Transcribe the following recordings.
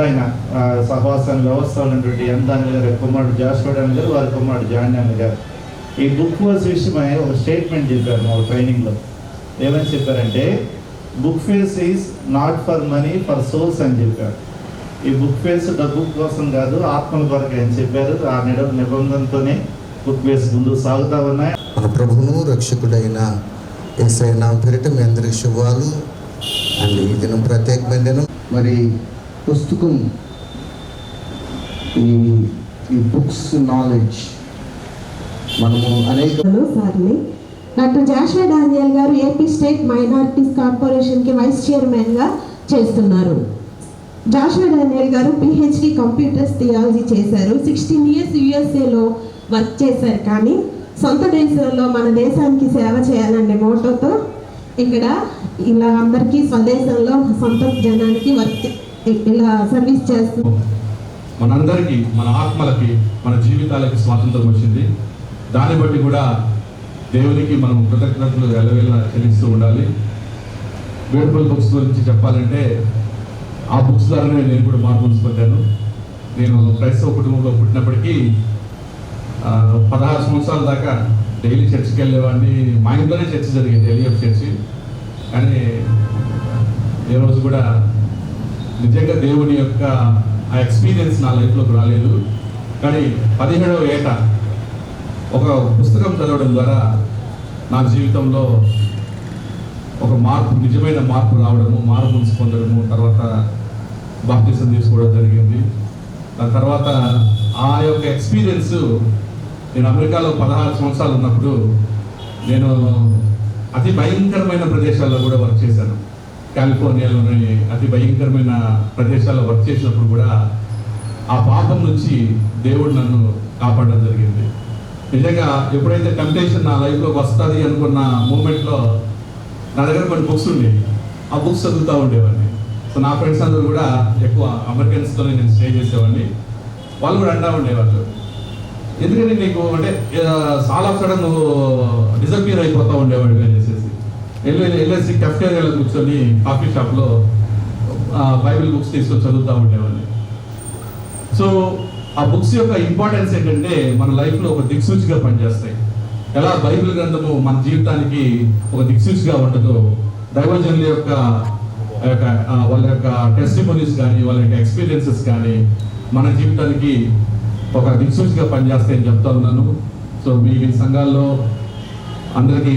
ఆయన ఆ, సహవాసం వ్యవస్థలో ఉన్నటువంటి ఎందాని గారి కుమారుడు జాస్వాడన్ గారు వారి కుమారుడు జాన్యాన్ గారు. ఈ బుక్ వాజ్ విషయమై ఒక స్టేట్మెంట్ చెప్పారు మా ట్రైనింగ్లో. ఏమని చెప్పారంటే book face is not for money for souls అని చెప్పారు. ఈ బుక్ ఫేస్ డబ్బు కోసం కాదు ఆత్మల కొరకు అని చెప్పారు. ఆ నిడ నిబంధనతోనే బుక్ ఫేస్ ముందుకు సాగుతా ఉన్నాయి. మన ప్రభువును రక్షకుడైన ఏసై నా పేరిట మీ అందరికి శుభాలు. అండ్ ఈ దినం ప్రత్యేకమైన దినం. మరి పుస్తకం ఈ ఈ బుక్స్ నాలెడ్జ్ మనము అనేక సార్ని. డాక్టర్ జాషువా డానియల్ గారు ఏపీ స్టేట్ మైనారిటీస్ కార్పొరేషన్కి వైస్ చైర్మన్గా చేస్తున్నారు. జాషువా డానియల్ గారు పిహెచ్డి కంప్యూటర్స్ థియాలజీ చేశారు. సిక్స్టీన్ ఇయర్స్ యుఎస్ఏలో వర్క్ చేశారు. కానీ సొంత దేశంలో మన దేశానికి సేవ చేయాలనే మోటోతో ఇక్కడ ఇలా అందరికీ స్వదేశంలో సొంత జనానికి వర్క్ ఇలా సర్వీస్ చేస్తూ మనందరికీ మన ఆత్మలకి మన జీవితాలకి స్వాతంత్రం వచ్చింది. దాన్ని బట్టి కూడా దేవునికి మనం కృతజ్ఞతలు ఎలవేళ చెల్లిస్తూ ఉండాలి. బ్యూటిఫుల్ బుక్స్ గురించి చెప్పాలంటే ఆ బుక్స్ ద్వారానే నేను కూడా మార్పులు పొందాను. నేను క్రైస్తవ కుటుంబంలో పుట్టినప్పటికీ పదహారు సంవత్సరాల దాకా డైలీ చర్చికి వెళ్ళేవాడిని. మా ఇంట్లోనే చర్చ జరిగింది ఎలిఎఫ్ చర్చి. కానీ ఏ రోజు కూడా నిజంగా దేవుని యొక్క ఆ ఎక్స్పీరియన్స్ నా లైఫ్లోకి రాలేదు. కానీ పదిహేడవ ఏట ఒక పుస్తకం చదవడం ద్వారా నా జీవితంలో ఒక మార్పు నిజమైన మార్పు రావడము మార్పు పొందడము తర్వాత బాప్తిసం తీసుకోవడం జరిగింది. దాని తర్వాత ఆ యొక్క ఎక్స్పీరియన్స్ నేను అమెరికాలో పదహారు సంవత్సరాలు ఉన్నప్పుడు నేను అతి భయంకరమైన ప్రదేశాల్లో కూడా వర్క్ చేశాను. కాలిఫోర్నియాలోని అతి భయంకరమైన ప్రదేశాల్లో వర్క్ చేసినప్పుడు కూడా ఆ పాపం నుంచి దేవుడు నన్ను కాపాడడం జరిగింది. నిజంగా ఎప్పుడైతే టెంప్టేషన్ నా లైఫ్లోకి వస్తుంది అనుకున్న మూమెంట్లో నా దగ్గర కొన్ని బుక్స్ ఉండేవి. ఆ బుక్స్ చదువుతూ ఉండేవాడిని. సో నా ఫ్రెండ్స్ అందరూ కూడా ఎక్కువ అమెరికన్స్తోనే నేను స్టే చేసేవాడిని. వాళ్ళు కూడా అంటా ఉండేవాళ్ళు. ఎందుకంటే నీకు అంటే చాలా సడన్ నువ్వు డిసపియర్ అయిపోతూ ఉండేవాడివి అని చెప్పేసి వెళ్ళి వెళ్ళేసి కెఫ్టేరియాలో కూర్చొని కాఫీ షాప్లో బైబిల్ బుక్స్ తీసుకొని చదువుతూ ఉండేవాడిని. సో ఆ బుక్స్ యొక్క ఇంపార్టెన్స్ ఏంటంటే మన లైఫ్లో ఒక దిక్సూచిగా పనిచేస్తాయి. ఎలా బైబిల్ గ్రంథము మన జీవితానికి ఒక దిక్సూచిగా ఉండదో దైవజనుల యొక్క ఆ యొక్క, వాళ్ళ యొక్క టెస్టిమోనీస్ కానీ వాళ్ళ యొక్క ఎక్స్పీరియన్సెస్ కానీ మన జీవితానికి ఒక దిక్సూచిగా పనిచేస్తాయని చెప్తా ఉన్నాను. సో మీ సంఘాల్లో అందరికీ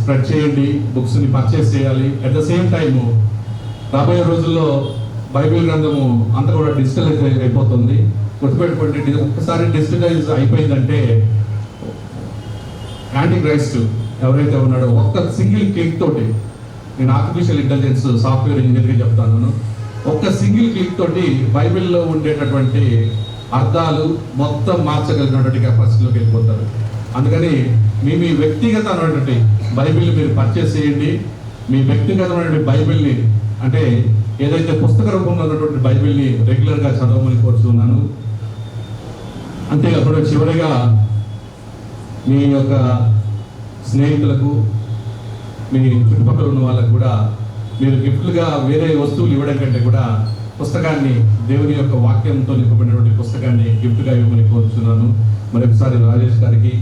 స్ప్రెడ్ చేయండి బుక్స్ని పర్చేస్ చేయాలి. అట్ ద సేమ్ టైము రాబోయే రోజుల్లో బైబిల్ గ్రంథము అంతా కూడా డిజిటలైజ్ అయిపోతుంది. గుర్తుపెట్టుకోండి ఇది ఒక్కసారి డిజిటలైజ్ అయిపోయిందంటే యాంటీ క్రైస్ట్ ఎవరైతే ఉన్నాడో ఒక్క సింగిల్ క్లిక్ తోటి నేను ఆర్టిఫిషియల్ ఇంటెలిజెన్స్ సాఫ్ట్వేర్ ఇంజనీరింగ్ చెప్తాను. ఒక్క సింగిల్ క్లిక్ తోటి బైబిల్లో ఉండేటటువంటి అర్థాలు మొత్తం మార్చగలిగినటువంటి కెపాసిటీలోకి వెళ్ళిపోతారు. అందుకని మీ మీ వ్యక్తిగతమైనటువంటి బైబిల్ని మీరు పర్చేస్ చేయండి. మీ వ్యక్తిగతమైనటువంటి బైబిల్ని అంటే ఏదైతే పుస్తక రూపంలో ఉన్నటువంటి బైబిల్ని రెగ్యులర్గా చదవమని కోరుతున్నాను అంతేకాకుండా చివరిగా మీ యొక్క స్నేహితులకు మీ చుట్టుపక్కల ఉన్న వాళ్ళకు కూడా మీరు గిఫ్ట్లుగా వేరే వస్తువులు ఇవ్వడం కంటే కూడా పుస్తకాన్ని దేవుని యొక్క వాక్యంతో నింపబడినటువంటి పుస్తకాన్ని గిఫ్ట్గా ఇవ్వమని కోరుతున్నాను మరొకసారి రాజేష్ గారికి.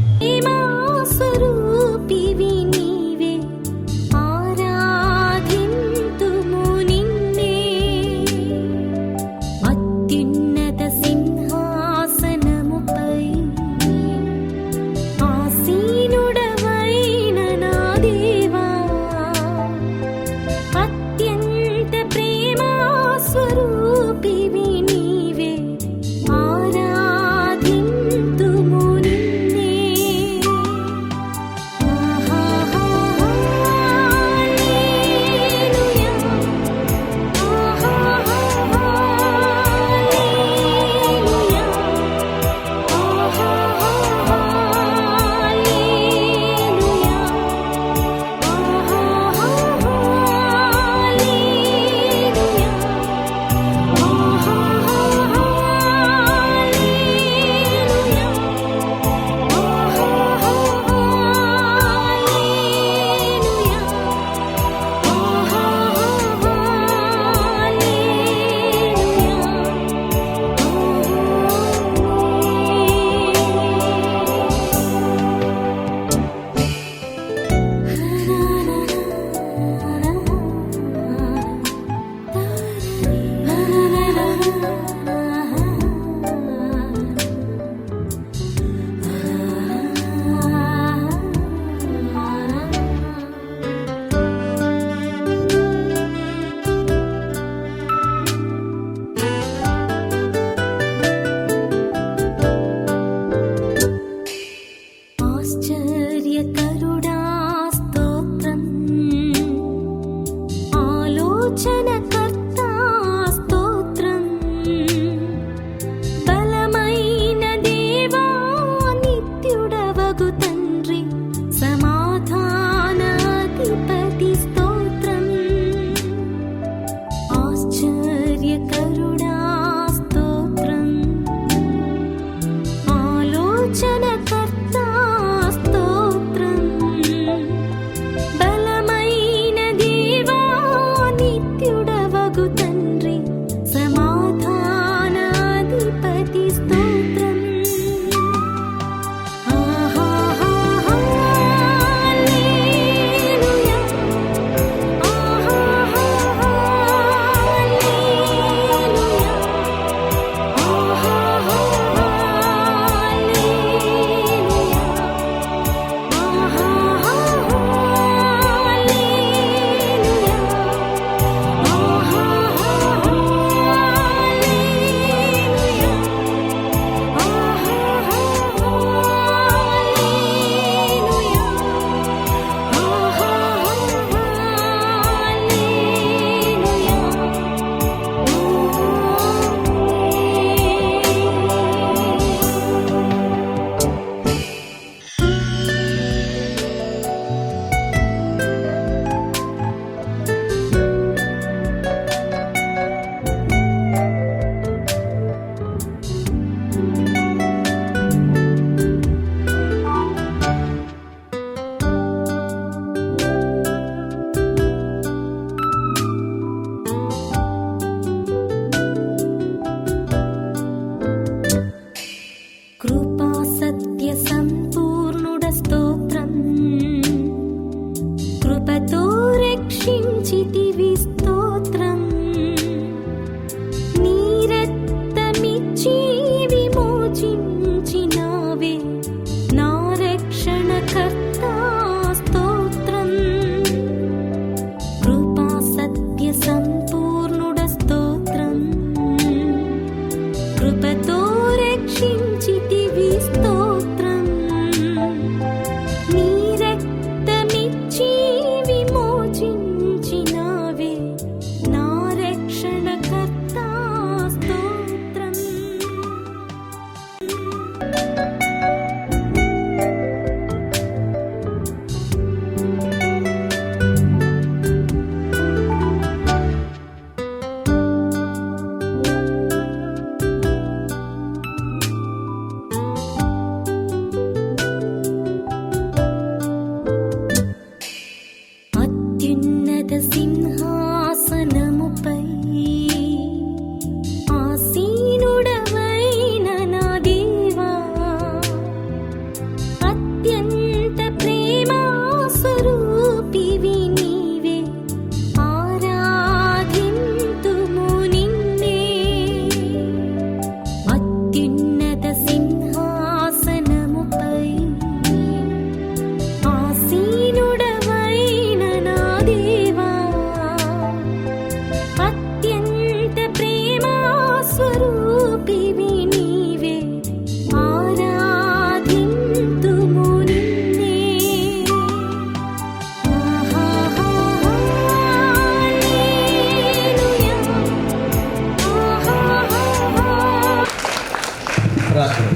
ప్రార్థన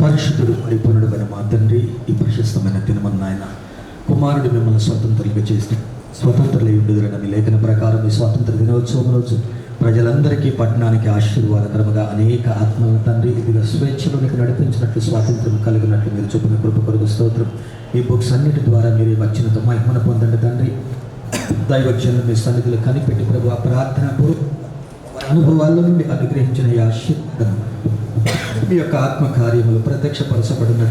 పరిశుద్ధుడు నిపుణుడుమైన మా తండ్రి ఈ ప్రశస్తమైన తినమన్న ఆయన కుమారుడు మిమ్మల్ని స్వతంత్రులుగా చేసిన స్వతంత్రులు ఉండుదలన మీ లేఖన ప్రకారం ఈ స్వాతంత్ర దినోత్సవం రోజు ప్రజలందరికీ పట్టణానికి ఆశీర్వాదకరముగా అనేక ఆత్మల తండ్రి ఇదిగా స్వేచ్ఛలో నీకు నడిపించినట్లు స్వాతంత్రం కలిగినట్లు మీరు చూపిన కృప కొరకు స్తోత్రం. ఈ బుక్స్ అన్నిటి ద్వారా మీరు వచ్చిన మహిమను పొందండి తండ్రి. దైవచ్చిన మీ సన్నిధిలో కనిపెట్టి ప్రభు ఆ ప్రార్థన అనుభవాల్లో నుండి అనుగ్రహించిన ఈ ఆశీర్వాదం. మీ యొక్క ఆత్మ కార్యములు ప్రత్యక్షపరచబడిన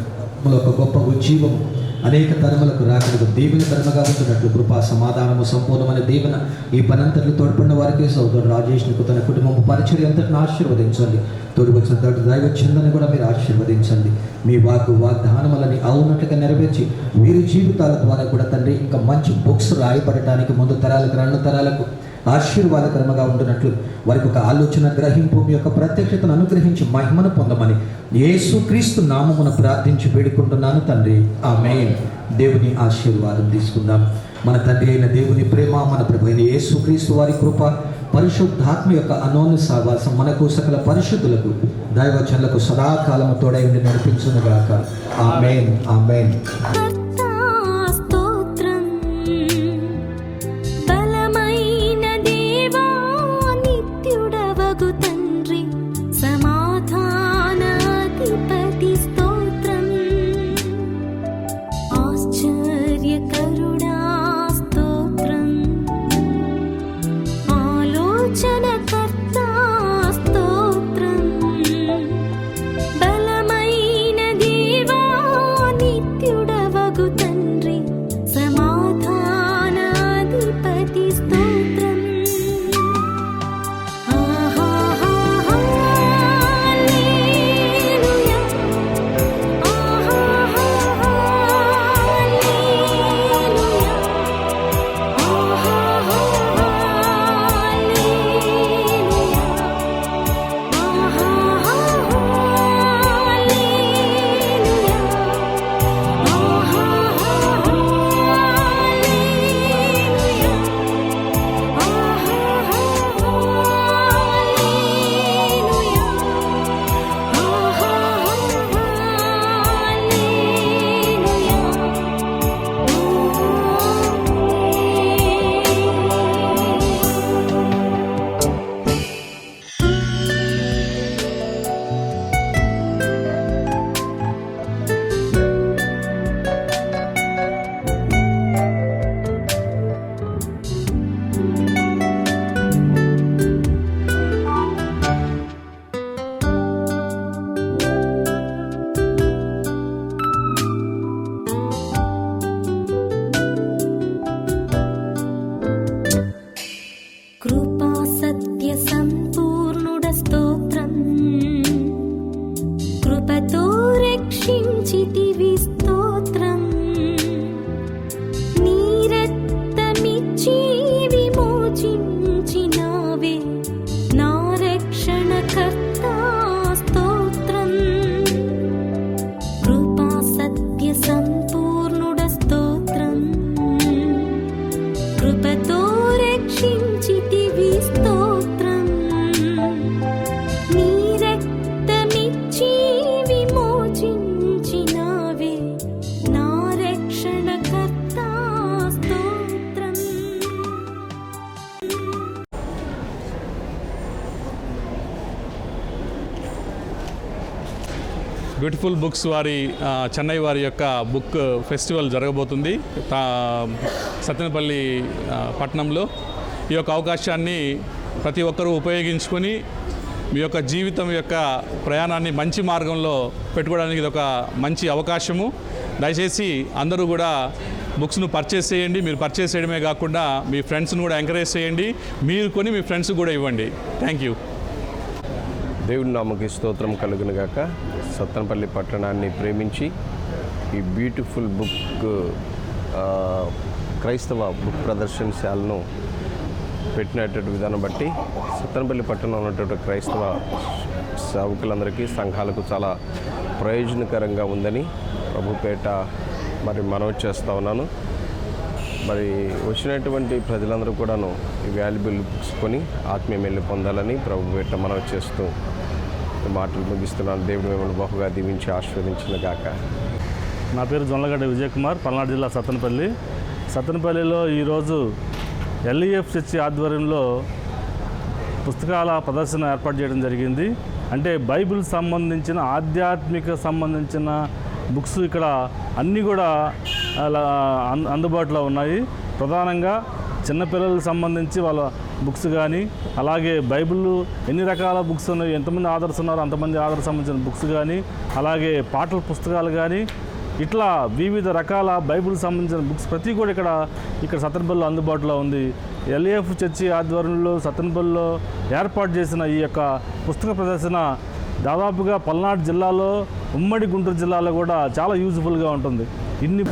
ఒక గొప్ప ఉజ్జీవం అనేక తరములకు రాకడకు దీవెన తరమగా ఉంటున్నట్లు కృపా సమాధానము సంపూర్ణమైన దీవెన ఈ పనంతట్లు తోడ్పడిన వారికి సోదరు రాజేష్ను తన కుటుంబం పరిచయం అంతటిని ఆశీర్వదించండి. తోడు వచ్చిన తోటి దైవచందని కూడా మీరు ఆశీర్వదించండి. మీ వాకు వాగ్దానములని అవునట్లుగా నెరవేర్చి వీరి జీవితాల ద్వారా కూడా తండ్రి ఇంకా మంచి బుక్స్ రాయబడటానికి ముందు తరాలకు రెండు తరాలకు ఆశీర్వాదకరముగా ఉంటున్నట్లు వారికి ఒక ఆలోచన గ్రహింపు మీ యొక్క ప్రత్యక్షతను అనుగ్రహించి మహిమను పొందమని యేసుక్రీస్తు నామమున ప్రార్థించి వేడుకుంటున్నాను తండ్రి. ఆమె దేవుని ఆశీర్వాదం తీసుకుందాం. మన తండ్రి అయిన దేవుని ప్రేమ మన ప్రభు అయిన యేసుక్రీస్తు వారి కృప పరిశుద్ధాత్మ యొక్క అనోన్య సావాసం మనకు సకల పరిశుద్ధులకు దైవచనులకు సదాకాలము తోడై ఉండి నడిపించునుగాక. ఆమెన్. ఆమెన్. బుక్స్ వారి చెన్నై వారి యొక్క బుక్ ఫెస్టివల్ జరగబోతుంది సత్యనపల్లి పట్టణంలో. ఈ యొక్క అవకాశాన్ని ప్రతి ఒక్కరూ ఉపయోగించుకొని మీ యొక్క జీవితం యొక్క ప్రయాణాన్ని మంచి మార్గంలో పెట్టుకోవడానికి ఇది ఒక మంచి అవకాశము. దయచేసి అందరూ కూడా బుక్స్ను పర్చేస్ చేయండి. మీరు పర్చేస్ చేయడమే కాకుండా మీ ఫ్రెండ్స్ను కూడా ఎంకరేజ్ చేయండి. మీరు కొని మీ ఫ్రెండ్స్ కూడా ఇవ్వండి. Thank you. దేవుని నామకి స్తోత్రం కలుగును గాక. సత్తనపల్లి పట్టణాన్ని ప్రేమించి ఈ బ్యూటిఫుల్ బుక్ క్రైస్తవ బుక్ ప్రదర్శనశాలను పెట్టినటువంటి విధానం బట్టి సత్తనపల్లి పట్టణంలో ఉన్నటువంటి క్రైస్తవ సేవకులందరికీ సంఘాలకు చాలా ప్రయోజనకరంగా ఉందని ప్రభుపేట మరి మనవి చేస్తూ ఉన్నాను. మరి వచ్చినటువంటి ప్రజలందరూ కూడాను ఈ వాల్యుబుల్ బుక్స్ కొని ఆత్మీయ పొందాలని ప్రభుపేట మనవి చేస్తూ ఈ మాటలు ముగిస్తున్నాను. దేవుడు మిమ్మల్ని బహుగా దీవించి ఆశీర్వదించిన గాక. నా పేరు జొన్నలగడ్డ విజయకుమార్ పల్నాడు జిల్లా సత్తనపల్లి. సత్తనపల్లిలో ఈరోజు ఎల్ఈఎఫ్ చర్చి ఆధ్వర్యంలో పుస్తకాల ప్రదర్శన ఏర్పాటు చేయడం జరిగింది. అంటే బైబిల్ సంబంధించిన ఆధ్యాత్మిక సంబంధించిన బుక్స్ ఇక్కడ అన్నీ కూడా అలా అందుబాటులో ఉన్నాయి. ప్రధానంగా చిన్నపిల్లలకు సంబంధించి వాళ్ళ బుక్స్ కానీ అలాగే బైబిల్ ఎన్ని రకాల బుక్స్ ఉన్నాయి ఎంతమంది ఆదర్శ ఉన్నారో అంతమంది ఆధార్ సంబంధించిన బుక్స్ కానీ అలాగే పాటల పుస్తకాలు కానీ ఇట్లా వివిధ రకాల బైబిల్ సంబంధించిన బుక్స్ ప్రతి కూడా ఇక్కడ ఇక్కడ సతన్బల్లో అందుబాటులో ఉంది. ఎల్ఏఎఫ్ చర్చి ఆధ్వర్యంలో సతన్బల్లో ఏర్పాటు చేసిన ఈ యొక్క పుస్తక ప్రదర్శన దాదాపుగా పల్నాడు జిల్లాలో ఉమ్మడి గుంటూరు జిల్లాలో కూడా చాలా యూజ్ఫుల్గా ఉంటుంది. ఇన్ని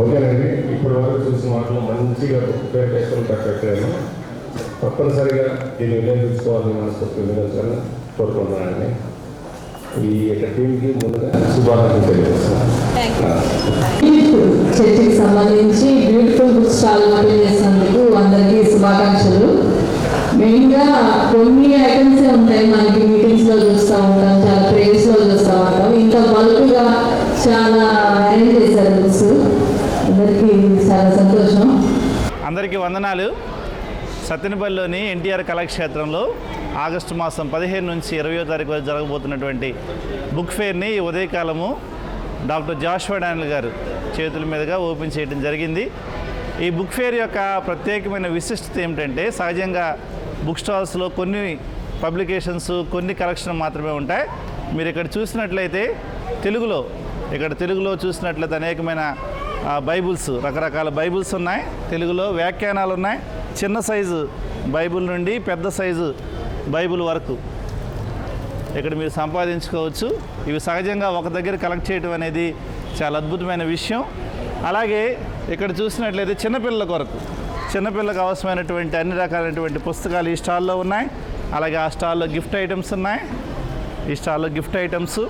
ఓకేనండి ఇప్పుడు వరకు చూసిన వాటిలో మంచిగా పేరు చేసుకుని పెట్టాను తప్పనిసరిగా దీన్ని వినియోగించుకోవాలని మనస్ఫూర్తి వినియోగించాలని కోరుకుంటున్నానండి. ఈ యొక్క టీంకి ముందుగా శుభాకాంక్షలు తెలియజేస్తున్నాను. చర్చికి సంబంధించి బ్యూటిఫుల్ బుక్ స్టాల్ ఓపెన్ చేసినందుకు అందరికీ శుభాకాంక్షలు. మెయిన్గా కొన్ని ఐటమ్సే ఉంటాయి మనకి మీటింగ్స్లో చూస్తూ ఉంటాం చాలా ప్రేస్లో చూస్తూ ఉంటాం ఇంత బల్క్గా చాలా అరేంజ్ చేశారు బుక్స్ అందరికీ చాలా సంతోషం అందరికీ వందనాలు. సత్తెనపల్లిలోని ఎన్టీఆర్ కళాక్షేత్రంలో ఆగస్టు మాసం పదిహేను నుంచి ఇరవయో తారీఖు వరకు జరగబోతున్నటువంటి బుక్ ఫేర్ని ఈ ఉదయకాలము డాక్టర్ జాషువా డానిల్ గారు చేతుల మీదుగా ఓపెన్ చేయడం జరిగింది. ఈ బుక్ ఫేర్ యొక్క ప్రత్యేకమైన విశిష్టత ఏమిటంటే సహజంగా బుక్ స్టాల్స్లో కొన్ని పబ్లికేషన్స్ కొన్ని కలెక్షన్ మాత్రమే ఉంటాయి. మీరు ఇక్కడ చూసినట్లయితే తెలుగులో ఇక్కడ తెలుగులో చూసినట్లయితే అనేకమైన బైబుల్స్ రకరకాల బైబుల్స్ ఉన్నాయి. తెలుగులో వ్యాఖ్యానాలు ఉన్నాయి. చిన్న సైజు బైబుల్ నుండి పెద్ద సైజు బైబుల్ వరకు. ఇక్కడ మీరు సంపాదించుకోవచ్చు. ఇవి సహజంగా ఒక దగ్గర కలెక్ట్ చేయడం అనేది చాలా అద్భుతమైన విషయం. అలాగే ఇక్కడ చూసినట్లయితే చిన్నపిల్లల కొరకు. చిన్నపిల్లలకు అవసరమైనటువంటి అన్ని రకాలైనటువంటి పుస్తకాలు ఈ స్టాల్లో ఉన్నాయి. అలాగే ఆ స్టాల్లో గిఫ్ట్ ఐటమ్స్ ఉన్నాయి. ఈ స్టాల్లో గిఫ్ట్ ఐటమ్స్.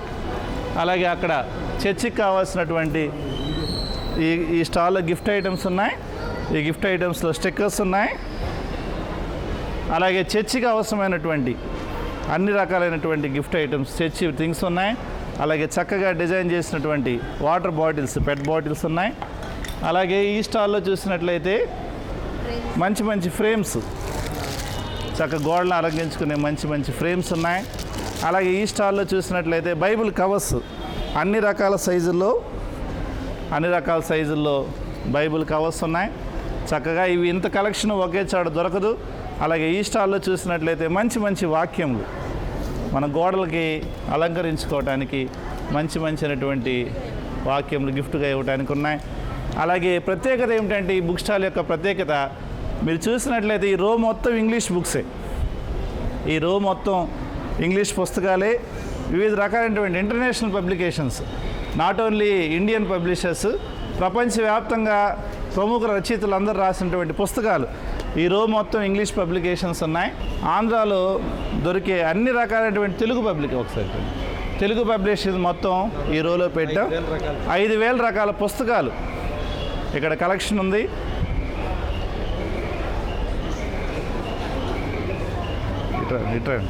అలాగే అక్కడ చర్చికి కావాల్సినటువంటి ఈ ఈ స్టాల్లో గిఫ్ట్ ఐటమ్స్ ఉన్నాయి. ఈ గిఫ్ట్ ఐటమ్స్లో స్టిక్కర్స్ ఉన్నాయి. అలాగే చర్చికి అవసరమైనటువంటి అన్ని రకాలైనటువంటి గిఫ్ట్ ఐటమ్స్ చర్చి థింగ్స్ ఉన్నాయి. అలాగే చక్కగా డిజైన్ చేసినటువంటి వాటర్ బాటిల్స్ పెట్ బాటిల్స్ ఉన్నాయి. అలాగే ఈ స్టాల్లో చూసినట్లయితే మంచి మంచి ఫ్రేమ్స్ చక్క గోడలను అలంకరించుకునే మంచి మంచి ఫ్రేమ్స్ ఉన్నాయి. అలాగే ఈ స్టాల్లో చూసినట్లయితే బైబిల్ కవర్స్ అన్ని రకాల సైజుల్లో అన్ని రకాల సైజుల్లో బైబిల్ కవర్స్ ఉన్నాయి. చక్కగా ఇవి ఇంత కలెక్షన్ ఒకే చాట దొరకదు. అలాగే ఈ స్టాల్లో చూసినట్లయితే మంచి మంచి వాక్యములు మన గోడలకి అలంకరించుకోవటానికి మంచి మంచి అయినటువంటి వాక్యములు గిఫ్ట్గా ఇవ్వడానికి ఉన్నాయి. అలాగే ప్రత్యేకత ఏమిటంటే ఈ బుక్ స్టాల్ యొక్క ప్రత్యేకత మీరు చూసినట్లయితే ఈ రో మొత్తం ఇంగ్లీష్ బుక్సే. ఈ రో మొత్తం ఇంగ్లీష్ పుస్తకాలే వివిధ రకాలైనటువంటి international publications. Not only Indian publishers ప్రపంచవ్యాప్తంగా ప్రముఖ రచయితలు అందరూ రాసినటువంటి పుస్తకాలు. ఈ రో మొత్తం ఇంగ్లీష్ పబ్లికేషన్స్ ఉన్నాయి. ఆంధ్రాలో దొరికే అన్ని రకాలైనటువంటి తెలుగు పబ్లిక్ ఒకసారి. తెలుగు పబ్లిషన్స్ మొత్తం ఈ రోలో పెట్టాం ఐదు వేల రకాల. పుస్తకాలు. ఇక్కడ కలెక్షన్ ఉంది. రిటర్న్ రిటర్న్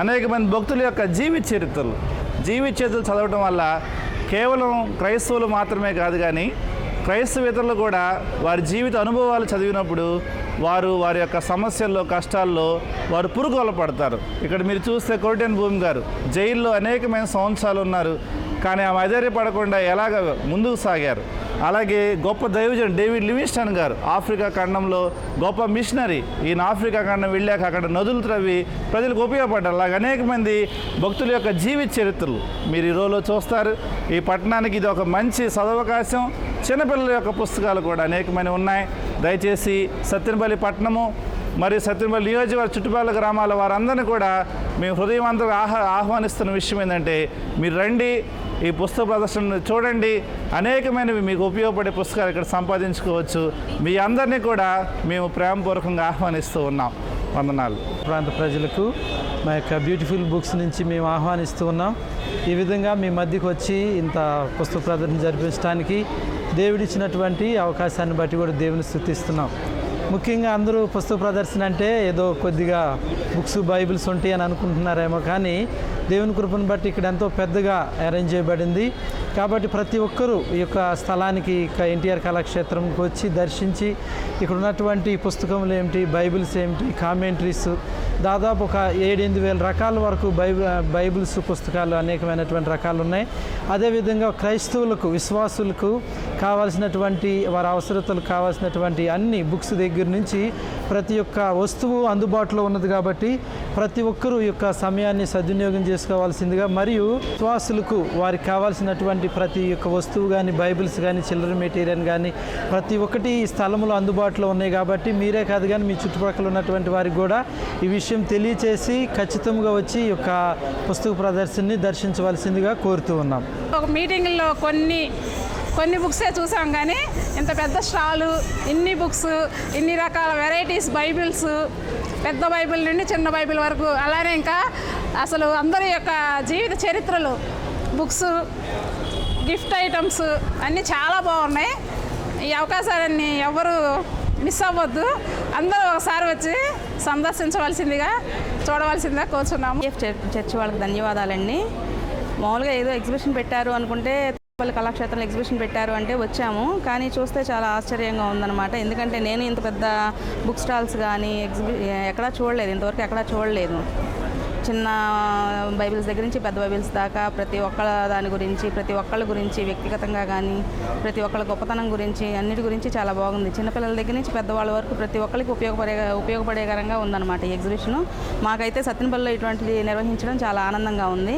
అనేక మంది భక్తుల యొక్క జీవిత చరిత్రలు. జీవిత చరిత్రలు చదవటం వల్ల కేవలం క్రైస్తవులు మాత్రమే కాదు కానీ క్రైస్తవేతరులు కూడా వారి జీవిత అనుభవాలు చదివినప్పుడు వారు వారి యొక్క సమస్యల్లో కష్టాల్లో వారు పురుగోల పడతారు. ఇక్కడ మీరు చూస్తే కోటెన్ భూమి గారు జైల్లో అనేకమైన సంవత్సరాలు ఉన్నారు. కానీ ఆమె అధైర్యపడకుండా ఎలాగ ముందుకు సాగారు? అలాగే గొప్ప దైవజన్ డేవిడ్ లివిస్టన్ గారు ఆఫ్రికా ఖండంలో గొప్ప మిషనరీ. ఈయన ఆఫ్రికా ఖండం వెళ్ళాక అక్కడ నదులు త్రవ్వి ప్రజలకు ఉపయోగపడ్డారు. అలాగే అనేక మంది భక్తుల యొక్క జీవిత చరిత్రలు మీరు ఈ రోజులో చూస్తారు. ఈ పట్టణానికి ఇది ఒక మంచి సదవకాశం. చిన్నపిల్లల యొక్క పుస్తకాలు కూడా అనేకమైన ఉన్నాయి. దయచేసి సత్యనపల్లి పట్టణము మరియు సత్యనపల్లి నియోజకవర్గ చుట్టుపక్కల గ్రామాల వారందరినీ కూడా మేము హృదయవంతంగా ఆహ్వానిస్తున్న విషయం ఏంటంటే మీరు రండి ఈ పుస్తక ప్రదర్శనను చూడండి. అనేకమైనవి మీకు ఉపయోగపడే పుస్తకాలు ఇక్కడ సంపాదించుకోవచ్చు. మీ అందరినీ కూడా మేము ప్రేమపూర్వకంగా ఆహ్వానిస్తూ ఉన్నాం. వందనాలు. ప్రాంత ప్రజలకు మా యొక్క బ్యూటిఫుల్ బుక్స్ నుంచి మేము ఆహ్వానిస్తూ ఉన్నాం. ఈ విధంగా మీ మధ్యకు వచ్చి ఇంత పుస్తక ప్రదర్శన జరిపించడానికి దేవుడిచ్చినటువంటి అవకాశాన్ని బట్టి కూడా దేవుని స్థుతిస్తున్నాం. ముఖ్యంగా అందరూ పుస్తక ప్రదర్శన అంటే ఏదో కొద్దిగా బుక్స్ బైబిల్స్ ఉంటాయి అని అనుకుంటున్నారేమో కానీ దేవుని కృపను బట్టి ఇక్కడ ఎంతో పెద్దగా అరేంజ్ చేయబడింది. కాబట్టి ప్రతి ఒక్కరూ ఈ యొక్క స్థలానికి ఎన్టీఆర్ కళాక్షేత్రంకి వచ్చి దర్శించి ఇక్కడ ఉన్నటువంటి పుస్తకములు ఏమిటి బైబిల్స్ ఏమిటి కామెంటరీస్ దాదాపు ఒక ఏడెనిమిది వేల రకాల వరకు బైబిల్ బైబిల్స్ పుస్తకాలు అనేకమైనటువంటి రకాలు ఉన్నాయి. అదేవిధంగా క్రైస్తవులకు విశ్వాసులకు కావాల్సినటువంటి వారి అవసరతలకు కావాల్సినటువంటి అన్ని బుక్స్ దగ్గర నుంచి ప్రతి ఒక్క వస్తువు అందుబాటులో ఉన్నది కాబట్టి ప్రతి ఒక్కరూ యొక్క సమయాన్ని సద్వినియోగం చేసుకోవాల్సిందిగా మరియు విశ్వాసులకు వారికి కావాల్సినటువంటి ప్రతి ఒక్క వస్తువు కానీ బైబిల్స్ కానీ చిల్లర మెటీరియల్ కానీ ప్రతి ఒక్కటి ఈ స్థలంలో అందుబాటులో ఉన్నాయి కాబట్టి మీరే కాదు కానీ మీ చుట్టుపక్కల ఉన్నటువంటి వారికి కూడా ఈ విషయం తెలియచేసి ఖచ్చితంగా వచ్చి ఈ యొక్క పుస్తక ప్రదర్శనని దర్శించవలసిందిగా కోరుతూ ఉన్నాం. ఒక మీటింగ్లో కొన్ని కొన్ని బుక్సే చూసాం కానీ ఇంత పెద్ద స్టాలు ఇన్ని బుక్స్ ఇన్ని రకాల వెరైటీస్ బైబిల్స్ పెద్ద బైబిల్ నుండి చిన్న బైబిల్ వరకు. అలానే ఇంకా అసలు అందరి యొక్క జీవిత చరిత్రలు బుక్స్ గిఫ్ట్ ఐటమ్స్ అన్నీ చాలా బాగున్నాయి. ఈ అవకాశాలన్నీ ఎవరు మిస్ అవ్వద్దు. అందరూ ఒకసారి వచ్చి సందర్శించవలసిందిగా చూడవలసిందిగా కోరుచున్నాము. చర్చి వాళ్ళకి ధన్యవాదాలండి. మామూలుగా ఏదో ఎగ్జిబిషన్ పెట్టారు అనుకుంటే వాళ్ళ కళాక్షేత్రంలో ఎగ్జిబిషన్ పెట్టారు అంటే వచ్చాము. కానీ చూస్తే చాలా ఆశ్చర్యంగా ఉందన్నమాట. ఎందుకంటే నేను ఇంత పెద్ద బుక్ స్టాల్స్ కానీ ఎగ్జిబి ఎక్కడా చూడలేదు. ఇంతవరకు ఎక్కడా చూడలేదు. చిన్న బైబిల్స్ దగ్గర నుంచి పెద్ద బైబిల్స్ దాకా ప్రతి ఒక్కళ్ళ దాని గురించి ప్రతి ఒక్కళ్ళ గురించి వ్యక్తిగతంగా కానీ ప్రతి ఒక్కళ్ళ గొప్పతనం గురించి అన్నిటి గురించి చాలా బాగుంది. చిన్నపిల్లల దగ్గర నుంచి పెద్దవాళ్ళ వరకు ప్రతి ఒక్కరికి ఉపయోగపడే ఉపయోగపడేకరంగా ఉందన్నమాట ఈ ఎగ్జిబిషన్. మాకైతే సత్యనపల్లిలో ఇటువంటిది నిర్వహించడం చాలా ఆనందంగా ఉంది.